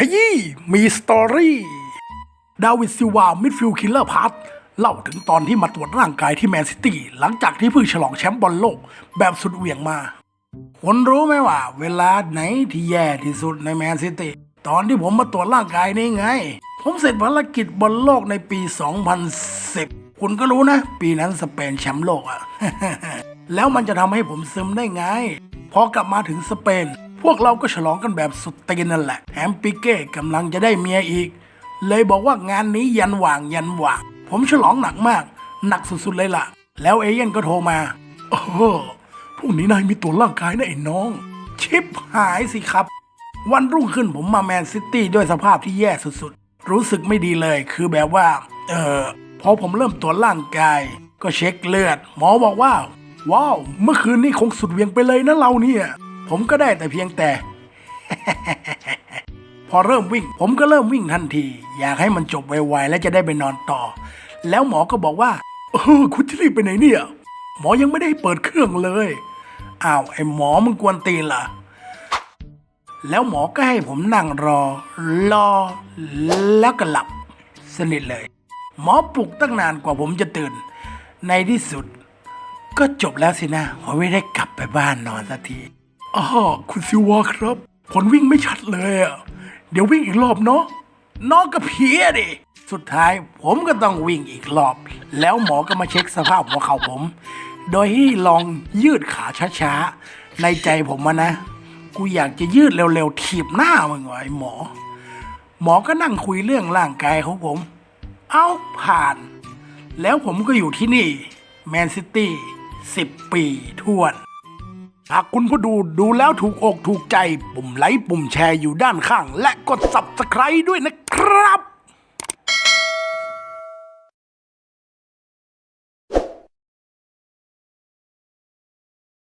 ขยี้มีสตอรี่ดาวิดซิวามิดฟิลคิลเลอร์พาร์ทเล่าถึงตอนที่มาตรวจร่างกายที่แมนซิตี้หลังจากที่เพิ่งฉลองแชมป์บอลโลกแบบสุดเหวี่ยงมาคุณรู้ไหมว่า เวลาไหนที่แย่ที่สุดในแมนซิตี้ตอนที่ผมมาตรวจร่างกายนี่ไง ผมเสร็จภารกิจบอลโลกในปี 2010 คุณก็รู้นะ ปีนั้นสเปนแชมป์โลกอะแล้วมันจะทำให้ผมซึมได้ไง พอกลับมาถึงสเปน พวกเราก็ฉลองกันแบบสุดตีนนั่นแหละแถมปิเก้กำลังจะได้เมียอีก เลยบอกว่างานนี้ยันหว่างยันหว่าง ผมฉลองหนักมาก หนักสุดๆเลยล่ะ แล้วเอเย่นก็โทรมาโอ้โหพรุ่งนี้นายมีตัวร่างกายนะไอ้น้อง ชิปหายสิครับ วันรุ่งขึ้นผมมาแมนซิตี้ด้วยสภาพที่แย่สุดๆ รู้สึกไม่ดีเลย คือแบบว่า เออพอผมเริ่มตรวจร่างกาย ก็เช็คเลือด หมอบอกว่า ว้าว เมื่อคืนนี้คงสุดเวียงไปเลยนะเราเนี่ย ผมก็ได้แต่เพียงแต่ พอเริ่มวิ่ง ผมก็เริ่มวิ่งทันที อยากให้มันจบไวๆและจะได้ไปนอนต่อ แล้วหมอก็บอกว่าเออคุณจะรีบไปไหนเนี่ย หมอยังไม่ได้เปิดเครื่องเลยอ้าวไอ้หมอมึงกวนตีนเหรอแล้วหมอก็ให้ผมนั่งรอ รอ แล้วก็หลับ สนิทเลย หมอปลุกตั้งนานกว่าผมจะตื่น ในที่สุด ก็จบแล้วสินะผมไม่ได้กลับไปบ้านนอนสักที อ๋อคุณซิวาครับ ผลวิ่งไม่ชัดเลยอะ เดี๋ยววิ่งอีกรอบเนาะ น้องก็เพี้ยดิ สุดท้ายผมก็ต้องวิ่งอีกรอบ แล้วหมอก็มาเช็คสภาพหัวเข่าผม โดยให้ลองยืดขาช้าๆ ในใจผมอะนะ กูอยากจะยืดเร็วๆถีบหน้ามึงไอ้หมอ หมอก็นั่งคุยเรื่องร่างกายของผม เอาผ่าน แล้วผมก็อยู่ที่นี่แมนซิตี้สิบปีทวน หากคุณผู้ดูดูแล้วถูกอกถูกใจ ปุ่มไลค์ปุ่มแชร์อยู่ด้านข้าง และกด subscribe ด้วยนะครับ